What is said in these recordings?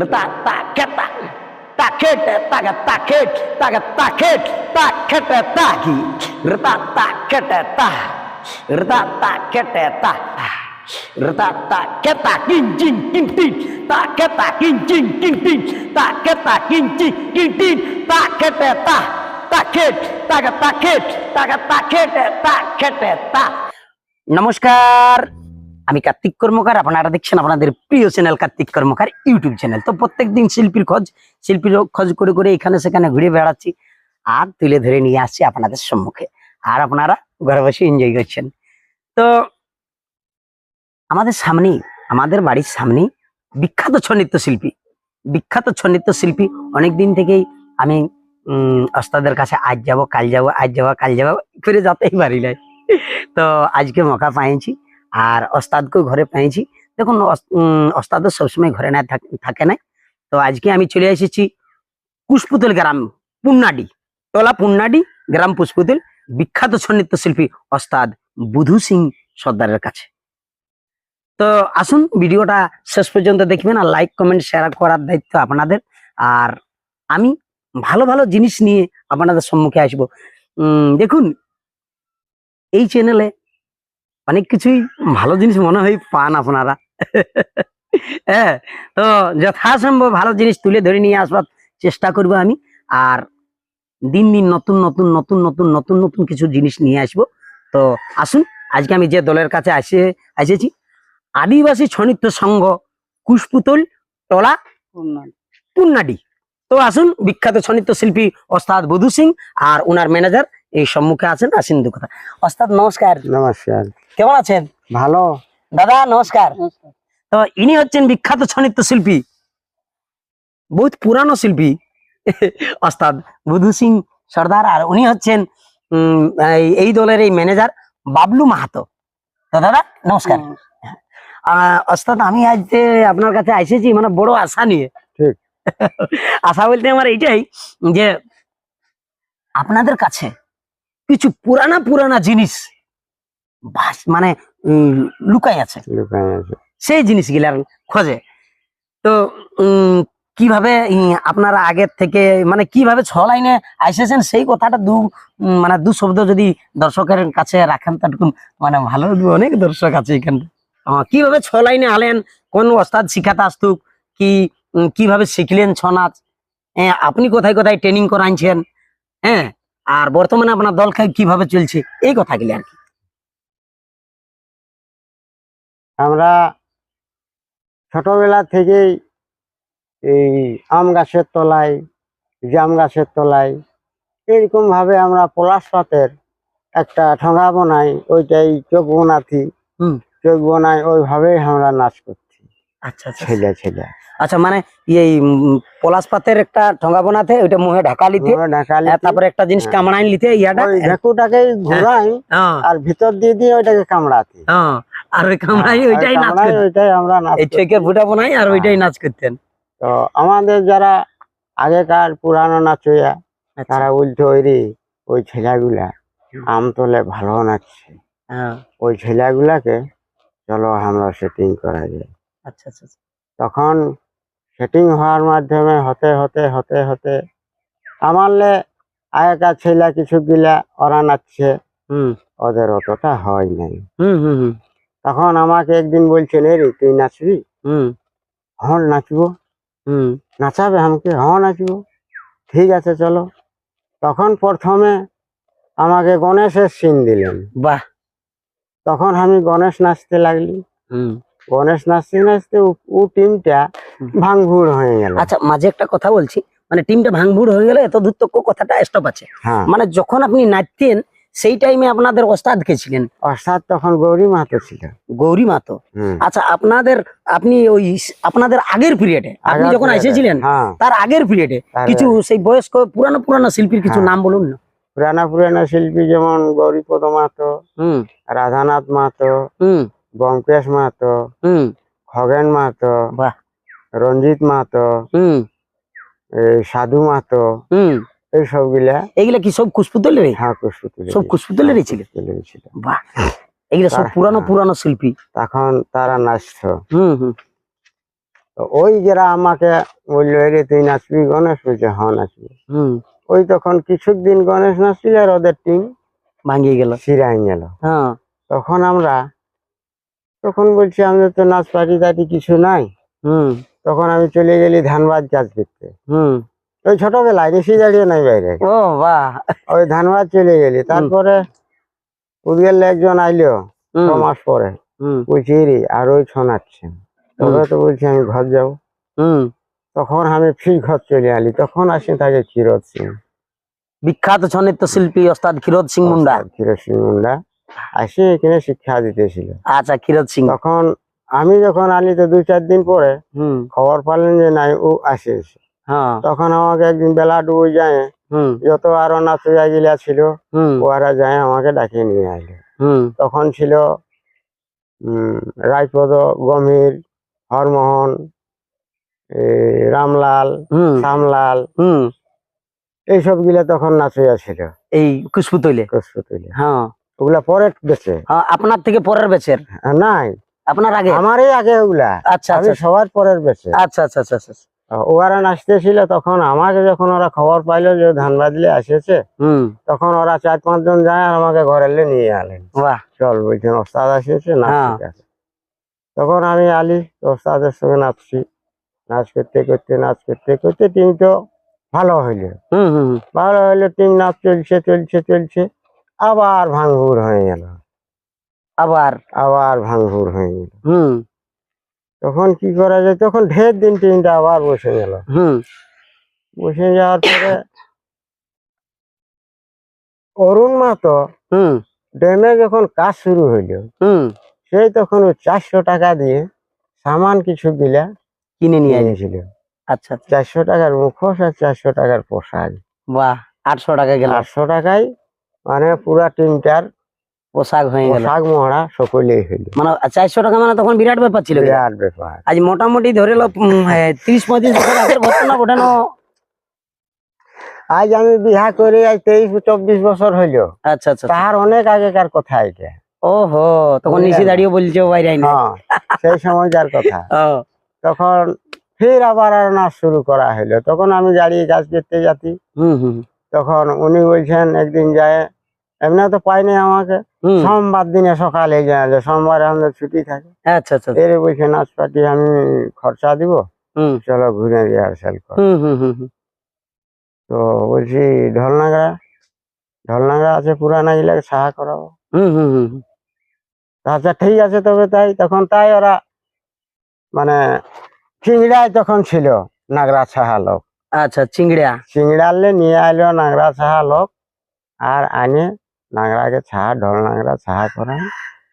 rta ta keta ta kete ta ga ta ket ta ga ta ket ta kete ta ki rta ta kete ta rta ta kete ta rta ta keta kin jin kin tin ta keta kin jin kin tin ta keta kin jin kin tin ta kete ta ta ket ta ga ta ket ta ga ta kete ta kete ta নমস্কার আমি কার্তিক কর্মকার, আপনারা দেখছেন আপনাদের প্রিয় channel Kartik Karmakar YouTube channel. তো প্রত্যেকদিন শিল্পীর খোঁজ শিল্পীর খোঁজ করে করে এখানে সেখানে ঘুরে বেড়াচ্ছি আর তুলে ধরে নিয়ে আসছি আপনাদের সম্মুখে। আর আপনারা ঘরে বসে এনজয় করছেন। তো আমাদের সামনেই, আমাদের বাড়ির সামনেই বিখ্যাত ছৌ নৃত্য শিল্পী বিখ্যাত ছৌ নৃত্য শিল্পী অনেক দিন থেকেই আমি, উম, ওস্তাদের কাছে আজ যাব, কাল যাব, আজ যাব, কাল যাব, করে যাতেই পারি নাই। তো আজকে মকা পাইছি। আর ওস্তাদকেও ঘরে পেয়েছি। দেখুন ওস- উম, ওস্তাদ সবসময় ঘরে না থাক- না। তো আজকে আমি চলে এসেছি পুষ্পুতল গ্রাম পুন্নাডি। টলা পুন্নাডি গ্রাম পুষ্পুতল বিখ্যাত সন্নিত্য শিল্পী ওস্তাদ বুধু সিং সর্দারের কাছে। তো আসুন ভিডিওটা শেষ পর্যন্ত দেখবেন আর লাইক কমেন্ট শেয়ার করার দায়িত্ব আপনাদের। আর আমি ভালো ভালো জিনিস নিয়ে আপনাদের সম্মুখে আসব। দেখুন এই চ্যানেলে অনেক কিছুই ভালো জিনিস মনে হয় পান আপনারা। হ্যাঁ তো যথাসম্ভব ভালো জিনিস তুলে ধরে নিয়ে আসবার চেষ্টা করব আমি। আর দিন দিন নতুন নতুন নতুন নতুন নতুন নতুন কিছু জিনিস নিয়ে আসব। তো আসুন আজকে আমি যে দলের কাছে আসে এসেছি আদিবাসী ছনিত্য সংঘ কুশপুতল টলা পুন্নাডি। তো আসুন বিখ্যাত ছনিত্য শিল্পী ওস্তাদ বধু সিং আর ওনার ম্যানেজার এই সম্মুখে আছেন আসেন দু কথা ওস্তাদ নমস্কার। নমস্কার। কেমন আছেন? ভালো। দাদা নমস্কার। তো ইনি হচ্ছেন বিখ্যাত ছনিত্য শিল্পী বহুত পুরানো শিল্পী ওস্তাদ বুধু সিং সর্দার আর উনি হচ্ছেন উম, এই- দলের এই ম্যানেজার বাবলু মাহাতো। তো দাদা নমস্কার। আহ, ওস্তাদ আমি আজ যে আপনার কাছে এসেছি মানে বড় আশা নিয়ে। আশা বলতে আমার এইটাই যে আপনাদের কাছে কিছু পুরানা পুরানা জিনিস মানে লুকাই আছে। সেই জিনিসগুলার খোঁজে। তো উম, কীভাবে আপনারা আগের থেকে মানে কীভাবে ছ লাইনে আইসেছেন সেই কথাটা দু মানে দু শব্দ যদি দর্শকের কাছে রাখেন তাটুকু মানে ভালো অনেক দর্শক আছে এখানে। কীভাবে ছ লাইনে আলেন কোন ওস্তাদ শিখাতে আসতুক কি কীভাবে শিখলেন ছৌ নাচ? হ্যাঁ, আপনি কোথায় কোথায় ট্রেনিং করাইছেন? হ্যাঁ আর বর্তমানে আপনার দল কীভাবে চলছে এই কথাগুলি আর কি। আমরা ছোটবেলা থেকেই এই আম গাছের তলায় জাম গাছের তলায় এরকম ভাবে আমরা পলাশ পাতের একটা ঠোঙা বানাই ওইটাই চোখ বোনাথি চোখ বোনাই ওইভাবেই আমরা নাচ করছি। আচ্ছা আচ্ছা। ছেলে ছেলে। আচ্ছা মানে এই পলাশ পাতের একটা ঠোঙ্গা বানাতে ওইটা মুখে ঢাকা লিতে আর তারপরে একটা জিনিস হ্যাঁ। কামড়াইন লিতে ইয়াটা। ওই ঢেকুটাকেই ঘুরাই হ্যাঁ, আর ভিতর দিয়ে দিয়ে ওইটাকে কামড়াতি হ্যাঁ, আর ওই কামড়াই ওইটাই নাচ ওইটাই আমরা নাচ এই ফুটা বোনাই আর ওইটাই নাচ করতেন। তো আমাদের যারা আগেকার পুরানো নাচইয়া আচ্ছা, তারা উল্টো ওই রে ওই ছেলেগুলা হুম। আম তোলে ভালো নাচছে। হ্যাঁ, ওই ছেলেগুলাকে চলো আমরা সেটিং করা যায় আচ্ছা আচ্ছা আচ্ছা। তখন সেটিং হওয়ার মাধ্যমে হতে হতে হতে হতে আমারলে আগেকার ছেলে কিছু গিলা ওরা নাচছে। হুম। ওদের অতটা হয় নাই। হুম হুম হুম। তখন আমাকে একদিন বলছেন এ রে তুই নাচবি? হুম। হন নাচবো। হুম। নাচাবে আমাকে? হ্যাঁ নাচবো। ঠিক আছে চলো। তখন প্রথমে আমাকে গণেশের সিন দিলেন। বাহ! তখন আমি গণেশ নাচতে লাগলি। হুম। গণেশ নাচতে নাচতে ও- টিমটা। ভাঙভুর হয়ে গেল। আচ্ছা মাঝে একটা কথা বলছি। মানে টিমটা ভাঙভুড় হয়ে গেলে এত দূর তক কথাটা স্টপ আছে। হ্যাঁ। মানে যখন আপনি নাচতেন সেই টাইমে আপনাদের ওস্তাদ কে ছিলেন? অর্থাৎ তখন গৌরী মাহাতো ছিল। গৌরী মাতো আচ্ছা আপনাদের আপনি ওই আপনাদের আগের পিরিয়ডে আপনি যখন এসেছিলেন হ্যাঁ। তার আগের পিরিয়ডে কিছু সেই বয়স্ক পুরানো পুরানো শিল্পীর কিছু হ্যাঁ। নাম বলুন না। পুরানা পুরানা শিল্পী যেমন গৌরীপদ মাহাতো হুম। রাধানাথ মাহাতো হুম। ব্যোমকেশ মাহাতো হুম। খগেন মাহাতো বাহ। রঞ্জিত মাহাতো সাধু মাহাতো হুম। এই সবগুলা এগুলা কি সব কুশপুতলেরই হ্যাঁ কুশপুতলের সব কুশপুতলেরই ছিল? বাহ। এগুলা সব পুরানো হ্যাঁ। পুরানো শিল্পী। তখন তারা নাচতো। হুম হুম। ওই যারা আমাকে বলল রে তুই নাচবি? গণেশ বলছে হ্যাঁ নাচবি। হুম। ওই তখন কিছুদিন গণেশ নাচছিল আর ওদের টিম ভাঙিয়ে গেল। সিরাই গেল। হ্যাঁ। তখন আমরা তখন বলছি আমাদের তো নাচ পার্টি টাটি কিছু নাই। হুম। তখন আমি চলে গেলি ধানবাদ কাজ করতে হুম। ওই ছোটবেলায় বেশি দাঁড়িয়ে নাই বাইরে। ও বাহ। ওই ধানবাদ চলে গেলি। তারপরে উদগেল একজন আইলো ছ মাস পরে। বলছি রে আর ওই শোনাচ্ছেন তবে তো বলছি আমি ঘর যাব। হুম। তখন আমি ফির ঘর চলে আলি। তখন আসি তাকে ক্ষীরত সিং। বিখ্যাত ছনিত্য শিল্পী ওস্তাদ ক্ষীরোদ সিং মুন্ডা। ক্ষীরত সিং মুন্ডা। আসে এখানে শিক্ষা দিতেছিল। আচ্ছা ক্ষীরোদ সিং। তখন আমি যখন আলি তো দুই চার দিন পরে হুম। খবর পালেন যে নাই ও আসে হ্যাঁ। তখন আমাকে একদিন বেলা ডুবে যায় যত আরও নাচুয়া গিলা ছিল ওরা যায় আমাকে ডাকিয়ে নিয়ে আইলো। হুম। তখন ছিল রায়পদ গম্ভীর হরমোহন এ, রামলাল শ্যামলাল হুম। এইসব গিলা তখন নাচুয়া ছিল। এই তৈলে কষ্টুতুলে হ্যাঁ। ওগুলা পরের বেছে হ্যাঁ আপনার থেকে পরের বেচের? নাই। আপনার আগে? আমারই আগে ওগুলা। আচ্ছা আমি আচ্ছা। সবার পরের বেছে আচ্ছা আচ্ছা আচ্ছা আচ্ছা ওরা নাচতেছিল তখন আমাকে যখন ওরা খবর পাইলো যে ধান বাদলে আসেছে তখন ওরা চার পাঁচজন যায় আর আমাকে ঘরে নিয়ে আলেন বাহ। চল বলছেন ওস্তাদ আসিয়েছে নাচ হ্যাঁ। তখন আমি আলি ওস্তাদের সঙ্গে নাচছি। নাচ করতে করতে নাচ করতে করতে টিম তো ভালো হইল। হুম হুম হুম। ভালো হইল টিম নাচ চলছে চলছে চলছে। আবার ভাঙভুর হয়ে গেল। আবার? আবার ভাঙভুর হয়ে গেল। হুম। তখন কি করা যায়? তখন ঢের দিন টিমটা আবার বসে গেল। হুম। বসে যাওয়ার পরে অরুণ মাতো হুম। ড্যামে যখন কাজ শুরু হইল হুম। সেই তখন ওই চারশো টাকা দিয়ে সামান কিছু গিলা কিনে নিয়ে নিয়েছিল আচ্ছা আচ্ছা। চারশো টাকার মুখোশ আর চারশো টাকার পোশাক। বাহ আটশো টাকা গেল। আটশো টাকায় মানে পুরা টিমটার পোশাক হয়ে গেল। পোশাক মহড়া সকলেই হইল। মানে চারশো টাকা মানে তখন বিরাট ব্যাপার ছিল। বিরাট ব্যাপার। আজ মোটামুটি ধরে লো উম, তিরিশ পঁয়ত্রিশ বছর আগের ঘটনা আজ আমি বিহা করে আজ তেইশ চব্বিশ বছর হইল। আচ্ছা আচ্ছা তার অনেক আগেকার কথা এটা ওহো তখন নিচে দাঁড়িয়ে বলছে বাইরে আইনি। হ্যাঁ সেই সময়কার কথা। তখন ফির আবার আর নাচ শুরু করা হইল। তখন আমি দাঁড়িয়ে কাজ করতে যাতি তখন উনি বলছেন একদিন যায় এমনি তো পাইনি আমাকে। সোমবার দিনে সকালে যায় যে সোমবারে আমাদের ছুটি থাকে। আচ্ছা আচ্ছা এর বলছে নাচ পার্টি আমি খরচা দিব। হুম। চলো ঘুরে রিহার্সাল কর। তো বলছি ঢলনাগড়া ঢলনাগড়া আছে পুরানা গিলাকে সাহা করাবো। আচ্ছা ঠিক আছে তবে তাই তখন তাই ওরা মানে চিংড়ায় তখন ছিল নাগরা সাহা লোক। আচ্ছা চিংড়া। চিংড়ালে নিয়ে আইলো নাগরা সাহা লোক আর আনে নাগরাকে ছাহা ঢল নাগরা ছাহা করা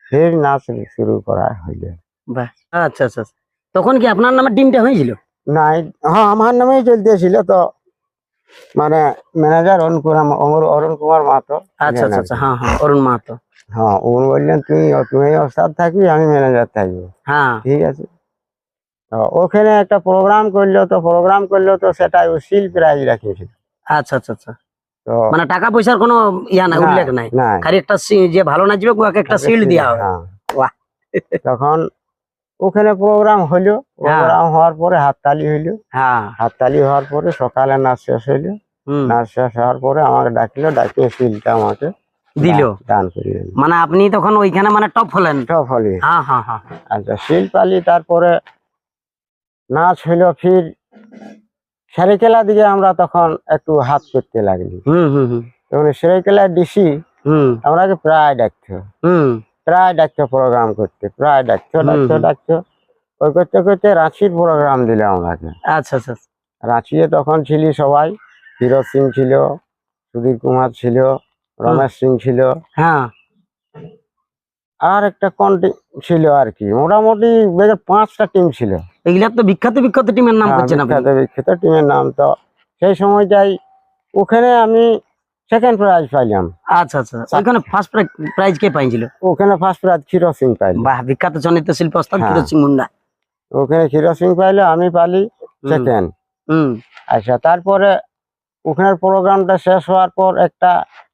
ফের নাচ শুরু করা হইল। বাহ আচ্ছা আচ্ছা আচ্ছা। তখন কি আপনার নামে টিমটা হয়েছিল? নাই হ্যাঁ আমার নামেই চলতেছিল তো। মানে ম্যানেজার অরুণ কুমার অমর- অরুণ কুমার মাতো আচ্ছা আচ্ছা আচ্ছা হ্যাঁ হ্যাঁ অরুণ মাহাতো। হ্যাঁ উনি বললেন তুমি তুমি ওস্তাদ থাকবি আমি ম্যানেজার থাকব। হ্যাঁ। ঠিক আছে। তো ওখানে একটা প্রোগ্রাম করল তো প্রোগ্রাম করল তো সেটা ও সিল প্রাইজ রাখিয়েছিল আচ্ছা আচ্ছা আচ্ছা। মানে টাকা পয়সার কোনো ইয়া নাই না, উল্লেখ নাই। খালি একটা যে ভালো নাচবে ওকে একটা শিল্ড দেওয়া হবে। হ্যাঁ। তখন ওখানে প্রোগ্রাম হইল। প্রোগ্রাম হওয়ার পরে হাততালি হইল। হ্যাঁ। হাততালি হওয়ার পরে সকালে নাচ শেষ হইল। হুম। নাচ শেষ হওয়ার পরে আমাকে ডাকলো ডাকিয়ে সিলটা আমাকে দিল। দান- করে মানে আপনি তখন ওইখানে মানে টপ হলেন? সব হলি। হ্যাঁ হ্যাঁ হ্যাঁ। আচ্ছা শিল পালি তারপরে নাচ হইল ফির সেরেকেলা দিকে আমরা তখন একটু হাত করতে লাগলি। হুম হুম হুম। তখন সেরেকেলা ডিসি হুম। আমরাকে প্রায় ডাকতো হুম। প্রায় ডাকতো প্রোগ্রাম করতে প্রায় ডাকতো হুম, ডাকতো ডাকতো ওই করতে করতে রাঁচির প্রোগ্রাম দিলে আমাকে। আচ্ছা আচ্ছা আচ্ছা। রাঁচিয়ে তখন ছিলি সবাই হিরো সিং ছিল সুধীর কুমার ছিল রমেশ সিং ছিল। হ্যাঁ। আর একটা কোন ছিল আর কি? মোটামুটি পাঁচটা টিম ছিল। এগুলা তো বিখ্যাত বিখ্যাত টিমের নাম হ্যাঁ, করছেন বিখ্যাত বিখ্যাত টিমের নাম তো সেই সময়টাই ওখানে আমি সেকেন্ড প্রাইজ পাইলাম। আচ্ছা আচ্ছা। ওইখানে ফার্স্ট প্রাইজ কে পাইছিল? ওখানে ফার্স্ট প্রাইজ ক্ষীর সিং পাইলাম বাহ বিখ্যাত চনিত্য শিল্পী ওস্তাদ হ্যাঁ। ক্ষীরোদ সিং মুন্ডা। ওখানে ক্ষীর সিং পাইলে আমি পালি সেকেন্ড হুম। আচ্ছা তারপরে ওখানের প্রোগ্রামটা শেষ হওয়ার পর একটা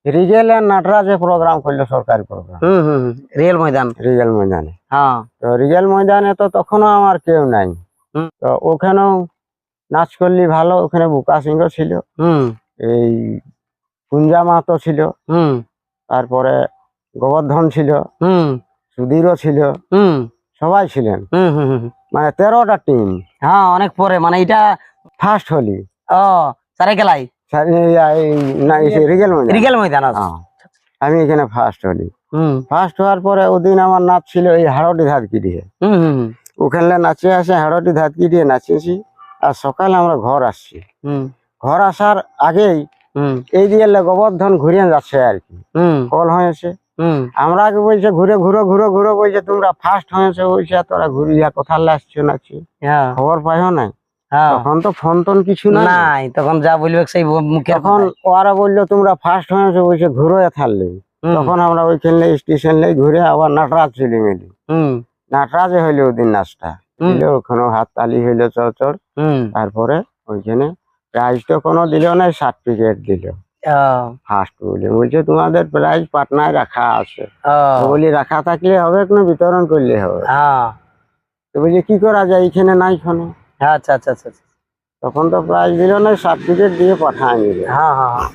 রিগেল এর নাটরাজে প্রোগ্রাম করল সরকারি প্রোগ্রাম হুম হুম রিয়েল ময়দান। রিগেল ময়দানে। হ্যাঁ। তো রিগেল ময়দানে তো তখনও আমার কেউ নাই। তো ওখানেও নাচ করলি ভালো ওখানে বুকা সিংহ ছিল। হুম। এই কুঞ্জা মাহাতো ছিল। হুম। তারপরে গোবর্ধন ছিল। হুম। সুধীরও ছিল। হুম। সবাই ছিলেন। হুম হুম হুম মানে তেরোটা টিম হ্যাঁ অনেক পরে। মানে এটা ফার্স্ট হলি। ও সারে রিগেল রিগেল ময়দান। আমি এখানে ফার্স্ট হলি। হুম। ফার্স্ট হওয়ার পরে ওদিন আমার নাচ ছিল এই হাড়টি ধাতকি দিয়ে। ওখানে নাচে আসে হাড়টি ধাতকি দিয়ে নাচেছি। আর সকালে আমরা ঘর আসছি। হুম। ঘর আসার আগেই এই দিকে গোবর্ধন ঘুরিয়ে যাচ্ছে আর কি। হুম। কল হয়েছে। হুম। আমরা আগে বলছে ঘুরে ঘুরে ঘুরে ঘুরে বলছে তোমরা ফার্স্ট হয়েছে। বলছে তোরা ঘুরিয়া কোথায় আসছো নাচি হ্যাঁ। খবর পাইও নাই। তখন তো ফোন টোন কিছু নাই। তখন যা বলবে সেই মুখে তখন ওরা বলল তোমরা ফার্স্ট হয়েছে বলছে ঘুরে থাকলে তখন আমরা ওইখানে স্টেশন ঘুরে আবার নাটরাজ চলে গেলি। নাটরাজে হইল ওদিন নাচটা। ওখানে হাত তালি হইল চড় চড় হুম। তারপরে ওইখানে প্রাইজ তো কোনো দিল না সার্টিফিকেট দিল। ফার্স্ট বলে বলছে তোমাদের প্রাইজ পাটনায় রাখা আছে। বলি রাখা থাকলে হবে না বিতরণ করলে হবে। হ্যাঁ। তো বলছে কি করা যায়? এখানে নাই খানে আচ্ছা আচ্ছা আচ্ছা আচ্ছা। তখন তো প্রাইজ দিল না সার্টিফিকেট দিয়ে পাঠায় নিলে হ্যাঁ হ্যাঁ হ্যাঁ।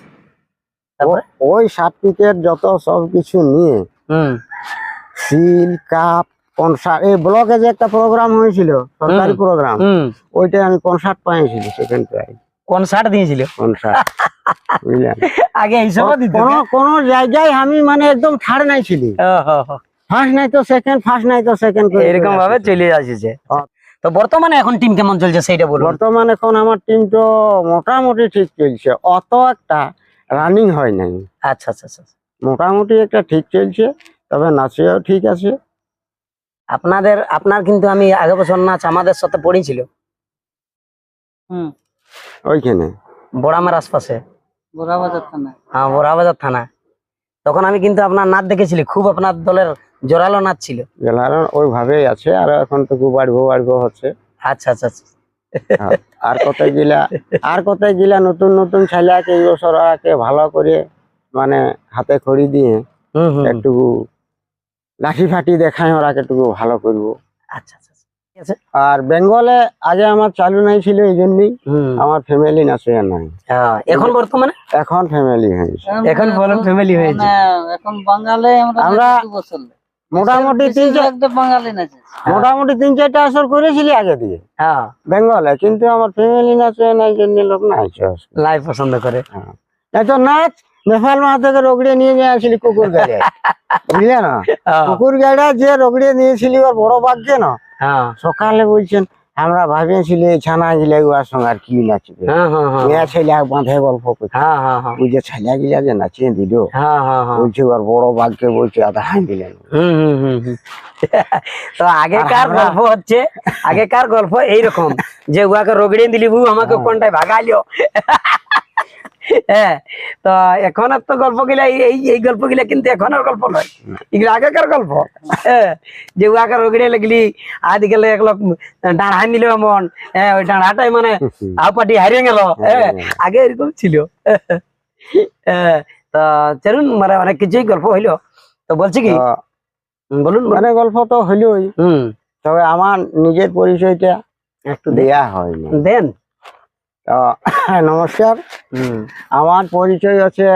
তারপরে? ওই সার্টিফিকেট যত সব কিছু নিয়ে হুম। সিল কাপ কনসার্ট এই ব্লকে যে একটা প্রোগ্রাম হয়েছিল সরকারি প্রোগ্রাম হুম। ওইটাই আমি কনসার্ট পাইছিলি সেকেন্ড প্রাইজ কনসার্ট দিয়েছিল? কনসার্ট বুঝলেন আগে এইসব দিত কোন কোন জায়গায় আমি মানে একদম ছাড় নাই ছিলি। ফার্স্ট নাই তো সেকেন্ড ফার্স্ট নাই তো সেকেন্ড এরকম ভাবে চলে আসছে। হ্যাঁ। তো বর্তমানে এখন টিম কেমন চলছে সেইটা বলুন। বর্তমানে এখন আমার টিম তো মোটামুটি ঠিক চলছে। অত একটা রানিং হয় নাই। আচ্ছা আচ্ছা আচ্ছা মোটামুটি একটা ঠিক চলছে তবে নাচেও ঠিক আছে। আপনাদের আপনার কিন্তু আমি আগে বছর নাচ আমাদের সাথে পড়েছিল। হুম। ওইখানে। বড়ামের আশপাশে। বোরা বাজার থানা হ্যাঁ বড়াবাজার থানা। তখন আমি কিন্তু আপনার নাচ দেখেছিলি খুব আপনার দলের জোরালো নাচ ছিল। গেলার ওইভাবেই আছে আর এখন তো খুব বাড়বো বাড়বো হচ্ছে। আচ্ছা আচ্ছা আচ্ছা। হ্যাঁ, আর কোথায় গিলা আর কোথায় গিলা নতুন নতুন ছেলেকে এই বছর ওরাকে ভালো করে মানে হাতে খড়ি দিয়ে একটু লাঠি ফাটি দেখায় ওরাকে একটু ভালো করব। আচ্ছা। আর বেঙ্গলে আগে আমার চালু নাই ছিল এই জন্যই আমার ফ্যামিলি নাচে নাই। হ্যাঁ, এখন বর্তমানে? এখন ফ্যামিলি হয়েছে। এখন ফ্যামিলি হয়েছে? এখন বাঙালি আমরা। মোটামুটি তিন নাচে মোটামুটি তিন চারটা আসর করেছিলি আগে দিয়ে। হ্যাঁ। বেঙ্গলে কিন্তু আমার ফ্যামিলি নাচে নাই জন্য লোক নাচে লাইভ পছন্দ করে। এই তো নাচ নেপাল মা থেকে রগড়িয়ে নিয়ে নিয়ে আসলি কুকুর গাড়ি বুঝলে না? হ্যাঁ, কুকুর গাড়ি যে রগড়িয়ে নিয়েছিলি ওর বড় ভাগ্যে না। হ্যাঁ। সকালে বলছেন আমরা ভাবিয়েছিলি এই ছানা গিলে ওর সঙ্গে আর কি নাচবে। হ্যাঁ হ্যাঁ হ্যাঁ। ছেলে বাঁধে গল্প ওই যে ছেলে গিলা যে নাচিয়ে দিল বলছে ওর বড় ভাগ্যে বলছে আধা হাই দিলেন। তো আগেকার গল্প হচ্ছে আগেকার গল্প এইরকম যে উহাকে রগড়িয়ে দিলি বউ আমাকে। কোনটায় ভাগাইলো? হ্যাঁ তো এখন তো গল্প গিলা এই এই- এই গল্প গিলা কিন্তু এখনের গল্প নয়। এগুলো আগেকার গল্প। হ্যাঁ যে উহাকে রগড়িয়ে লাগলি আদি এক লোক ডাঁড় নিল এমন। হ্যাঁ ওই ডাঁড়াটাই মানে আউ হারিয়ে গেল। হ্যাঁ আগে এরকম ছিল। হ্যাঁ, তো চলুন মানে অনেক কিছুই গল্প হইল। তো বলছি কি? বলুন। মানে গল্প তো হইলই। হুম। তবে আমার নিজের পরিচয়টা একটু দেয়া হয়নি। দেন। তো নমস্কার। আমার পরিচয় হচ্ছে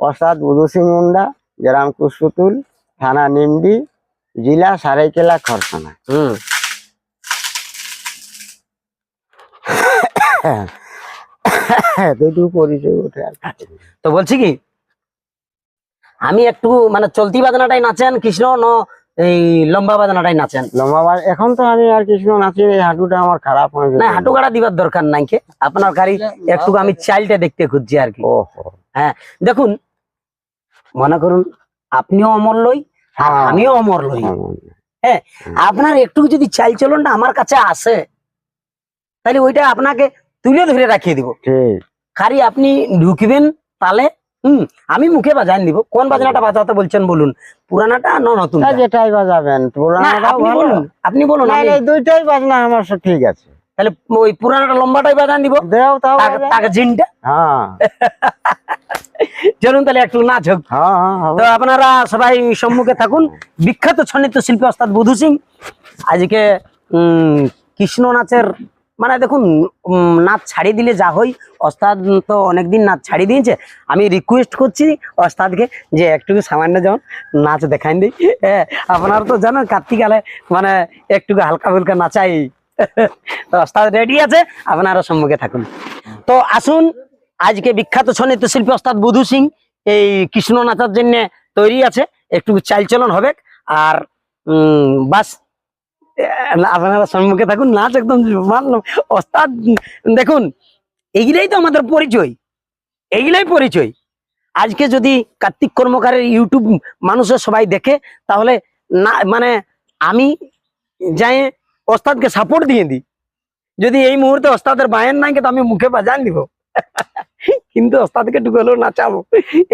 ওস্তাদ বুধু সিং মুন্ডা গ্রাম কুসপুতুল থানা নিমডি জেলা সারাইকেলা খরসানা পরিচয় ওঠে আর তো বলছি কি আমি একটু মানে চলতি বাজনাটাই নাচেন কৃষ্ণ ন এই লম্বা বাজনাটাই নাচেন। লম্বা এখন তো আমি আর কৃষ্ণ নাচি এই হাঁটুটা আমার খারাপ হয়ে না হাঁটু গাড়া দিবার দরকার নাই কে। আপনার গাড়ি একটু আমি চাইল্ডটা দেখতে খুঁজছি আর কি। ওহো। দেখুন মনে করুন আপনিও অমর লই আর হ্যাঁ। আমিও অমর লই। হ্যাঁ, আপনার একটু যদি চাল চলনটা আমার কাছে আসে তাহলে ওইটা আপনাকে তুলে ধরে রাখিয়ে দিব। খালি আপনি ঢুকবেন তালে হুম আমি মুখে বাজান দিব। কোন বাজনাটা বাজাতে বলছেন বলুন? পুরানাটা না নতুন যেটাই বাজাবেন পুরানাটাও আপনি বলুন আপনি বলুন দুইটাই বাজনা আমার ঠিক আছে। তাহলে ওই পুরানাটা লম্বাটাই বাজান দিব। দেও তাও তাকে- জিনটা? হ্যাঁ। চলুন তাহলে একটু নাচ হোক। হ্যাঁ হ্যাঁ। তো আপনারা সবাই সম্মুখে থাকুন। বিখ্যাত ছন্নিত শিল্পী ওস্তাদ বুধু সিং। আজকে উম, কৃষ্ণ নাচের মানে দেখুন নাচ ছাড়িয়ে দিলে যা হই ওস্তাদ তো অনেকদিন নাচ ছাড়িয়ে দিয়েছে। আমি রিকোয়েস্ট করছি ওস্তাদকে যে একটু সামান্য যেমন নাচ দেখাই দিই হ্যাঁ আপনারা তো জানেন কার্তিকালে মানে একটু হালকা ফুলকা নাচাই। তো ওস্তাদ রেডি আছে, আপনারা সম্মুখে থাকুন। তো আসুন, আজকে বিখ্যাত সংগীত শিল্পী ওস্তাদ বুধু সিং এই কৃষ্ণ নাচার জন্য তৈরি আছে। একটু চালচলন হবে। আর বাস আপনারা সম্মুখে থাকুন, নাচ একদম ওস্তাদ, দেখুন, এইগুলাই তো আমাদের পরিচয়। এইগুলাই পরিচয়। আজকে যদি কার্তিক কর্মকারের ইউটিউব মানুষের সবাই দেখে, তাহলে না মানে আমি যাই ওস্তাদকে সাপোর্ট দিয়ে দিই। যদি এই মুহূর্তে ওস্তাদের বায়ের নাই তো আমি মুখে বাজান দিব। কিন্তু ওস্তাদকে হলেও নাচাবো।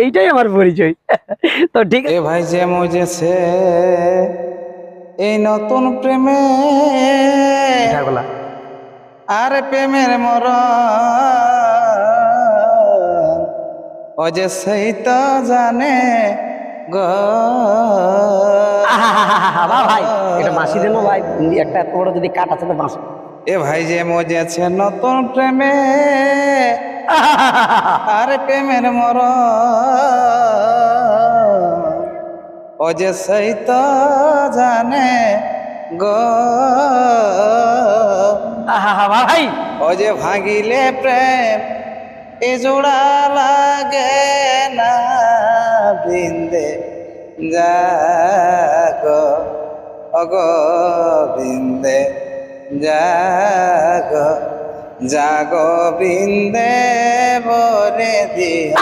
এইটাই আমার পরিচয়। তো ঠিক আছে। ভাই যে এই নতুন প্রেমে। আর প্রেমের মর ও যে সেই তো জানে ভাই এটা মাসি ভাই একটা এত বড় যদি কাট আছে তো বাঁশ এ ভাই যে মজেছে নতুন প্রেমে আর প্রেমের মর ও যে সেই তো জানে গো। ভাই। ও যে ভাঙিলে প্রেম এ জোড়া লাগে না বৃন্দে জাগো। অগো বৃন্দে জাগো। জাগো বৃন্দে বরে খেরা।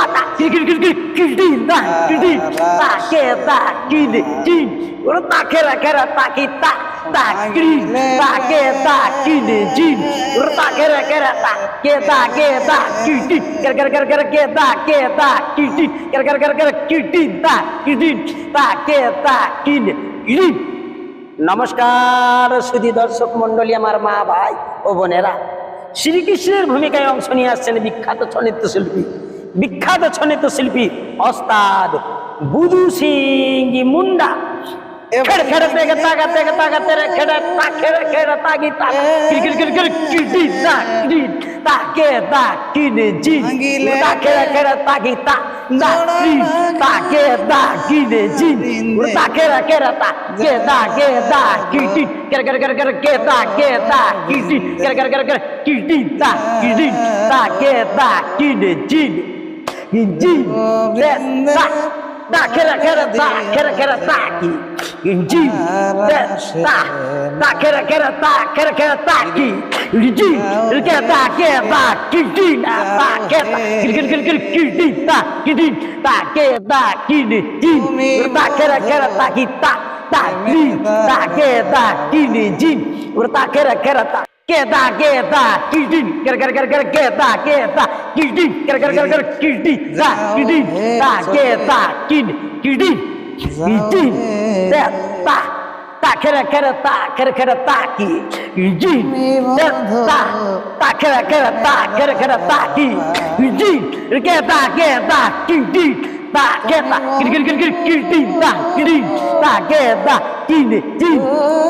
ওরে খেরা। কের, কের, কের, কের, কে। কের, কের, কের, কের, দিন। নমস্কার সুধী দর্শক মন্ডলী আমার মা ভাই ও বোনেরা শ্রীকৃষ্ণের ভূমিকায় অংশ নিয়ে আসছেন বিখ্যাত ছনিত্য শিল্পী বিখ্যাত ছনিত্য শিল্পী অস্তাদ বুধু সিং মুন্ডা খেড় খেড় তেগে তাগা তেগে তাগা তেরে খেড়ে তা খেড়ে খেড়ে তাগি তা কির কির কির কির কিটি তা কিটি তা কে তা কিনে জি তা খেড়ে খেড়ে তাগি তা তা কি তা কে তা কিনে জি তা খেড়ে খেড়ে তা কে তা কে তা কিটি কের কের কের কের কে তা কে তা কিটি কের কের কের কের কিটি তা কিটি তা কে তা কিনে জি জি ta, ta, kera, kera, ta, kera, kera, ta, ki, inji, kera, ta, kera, kera, ta, kera, kera, ta, ki, Kidding, তাকেরা কেরা তা কেরা কেরা তাকি জি তা তাকেরা কেরা তা কেরা কেরা তাকি জি কে তা কে তা কি জি তা কে তা কি কি কি কি টি তা কি তা কে তা কি নি জি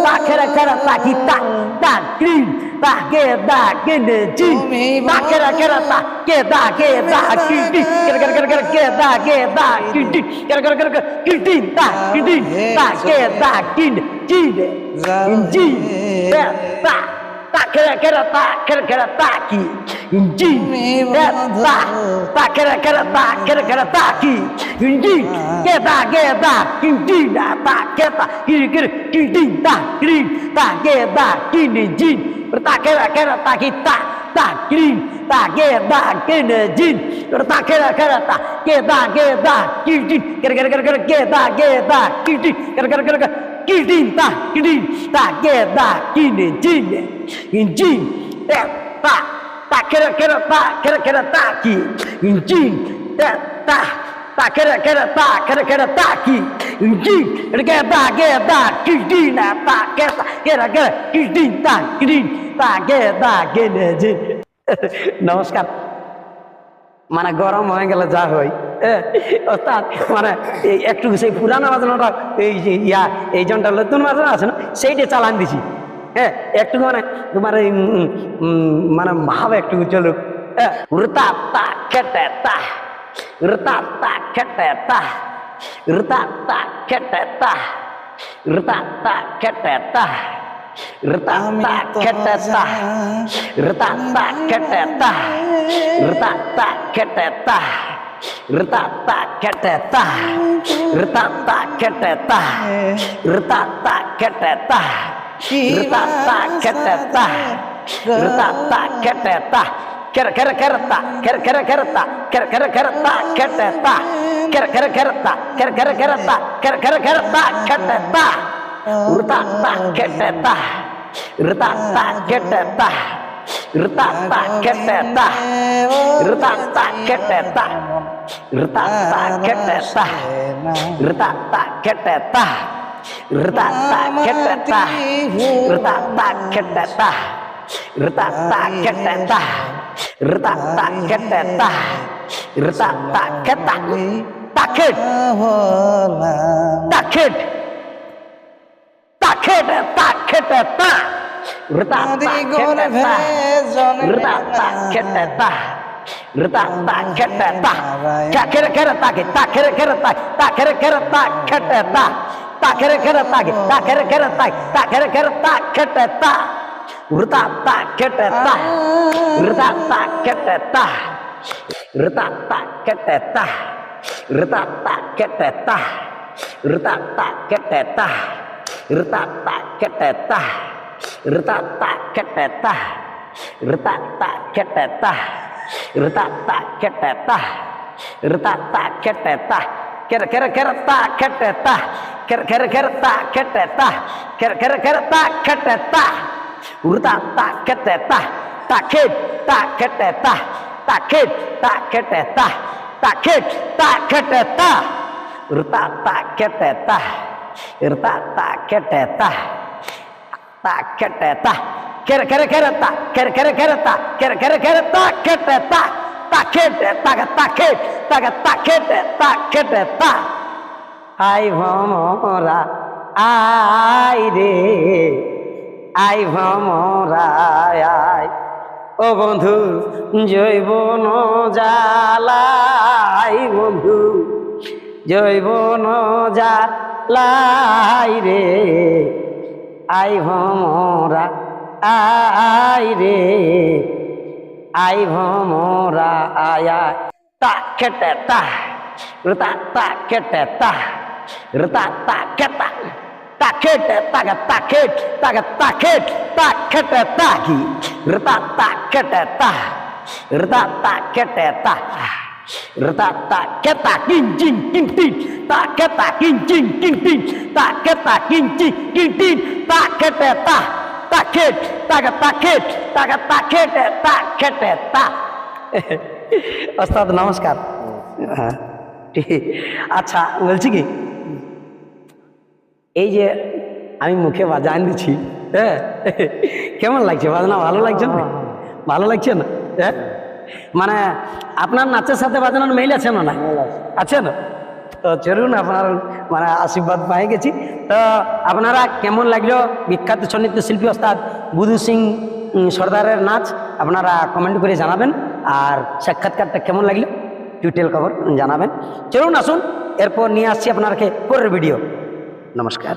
তাকেরা কেরা তাকি তা তা কি তা কে তা কি নি জি তাকেরা কেরা তা কে তা কে তা কি টি কেরা কেরা কেরা কে তা কে তা কি টি কেরা কেরা কেরা কি টি তা কি টি তা কে তা কি নি keta, kidin, ta, kera, kera, ta, keta, keta, kidin, kera, kera, kera, kera, keta, keta, kidin, kera, kera, kera, kera, kidin, ta, kidin, ta, keta, kidin, kidin, kidin, ta, ta, ta, kera, kera, ta, kera, kera, ta, ki, kidin, ta, ta, ta, kera, kera, ta, kera, kera, ta, ki, kidin, keta, keta, kidin, ta, keta, kiri, kiri, kidin, ta, kidin, ta, keta, kidin, jin, ta, kera, kera, ta, ki, ta, ta, kidin, ta, keta, kidin, kera, kera, kera, kidin, ta, kidin, ta, keta, kidin, jin, jin, ta, ta, ta, kera, kera, ta, kera, kera, ta, ki, jin, ta, ta, ta, kera, kera, ta, kera, kera, ta, ki, jin, keta, keta, kidin, ta, keta, kera, kera, kidin, ta, kidin, ta, keta, kidin, jin. নমস্কার মানে গরম হয়ে গেলে যা হয় অর্থাৎ মানে এই একটু সেই পুরানো বাজনাটা এই যে ইয়া এই জনটা নতুন বাজনা আছে না সেইটা চালান দিছি। হ্যাঁ একটু মানে তোমার এই মানে ভাব একটু চলুক। হ্যাঁ তা কেটে তা তা কেটে তা তা কেটে তা তা কেটে তা তো কেটে তা। ரித்தாத்தா கெட்டத்தா ரித்தாத்தா கெட்டத்தா ரித்தாத்தா கெட்டத்தா ரித்தாத்தா கெட்டத்தா ரித்தாத்தா கெட்டத்தா கெர கெர கெரத்தா கெர கெர கெரத்தா கெர கெர கெரத்தா கெட்டத்தா கெர கெர கெரத்தா கெர கெர கெரத்தா கெர கெர retak tak ketetah retak tak ketetah retak tak ketetah retak tak ketetah retak tak ketetah retak tak ketetah retak tak ketetah retak tak ketetah retak tak ketak. takut. Takut takut. Takut tak Rata keteta, rata keteta, rata keteta, kakere kere taki, takere kere taki, takere kere tak keteta, takere kere taki, takere kere taki, takere kere tak keteta, rata tak keteta, rata tak keteta, rata tak keteta, rata tak keteta, rata tak keteta, rata tak keteta. ரிதாத்தா கெட்டத்தா ரிதாத்தா கெட்டத்தா ரிதாத்தா கெட்டத்தா ரிதாத்தா கெட்டத்தா கெர கெர கெரத்தா கெட்டத்தா கெர கெர கெரத்தா கெட்டத்தா கெர கெர கெரத்தா கெட்டத்தா உருதாத்தா கெட்டத்தா தாக்கெட் தா கெட்டத்தா தாக்கெட் தா கெட்டத்தா தாக்கெட் தா கெட்டத்தா ரிதாத்தா கெட்டத்தா ரிதாத்தா கெட்டத்தா আই ভমরা আই রে আই ভমরা ও বন্ধু জৈবন জালাই বন্ধু জৈবন জালাই রে। I vom ora ai dei ai vom ora ai ai tak keteta reta tak keteta reta tak keteta tak keteta tak keteta tak keteta tak keteta tak keteta tak keteta reta tak keteta reta tak keteta kincin kincin tak keteta kincin kincin tak keteta kincin kincin তা কেটে তা তা খেট তাকে তা খেট তাকে তা খেটে তা খেটে তা অস্তাদ নমস্কার। হ্যাঁ। আচ্ছা বলছি কি? এই যে আমি মুখে বাজান দিচ্ছি হ্যাঁ? কেমন লাগছে? বাজনা ভালো লাগছে? না ভালো লাগছে না? হ্যাঁ? মানে আপনার নাচের সাথে বাজানোর মেইল আছে না আছে না? তো চলুন, আপনার মানে আশীর্বাদ পাই গেছি। তো আপনারা কেমন লাগল? বিখ্যাত সন্নিত্য শিল্পী ওস্তাদ বুধু সিং সর্দারের নাচ, আপনারা কমেন্ট করে জানাবেন। আর সাক্ষাৎকারটা কেমন লাগল? ডিটেল খবর জানাবেন। চলুন, আসুন। এরপর নিয়ে আসছি আপনারকে পরের ভিডিও নমস্কার।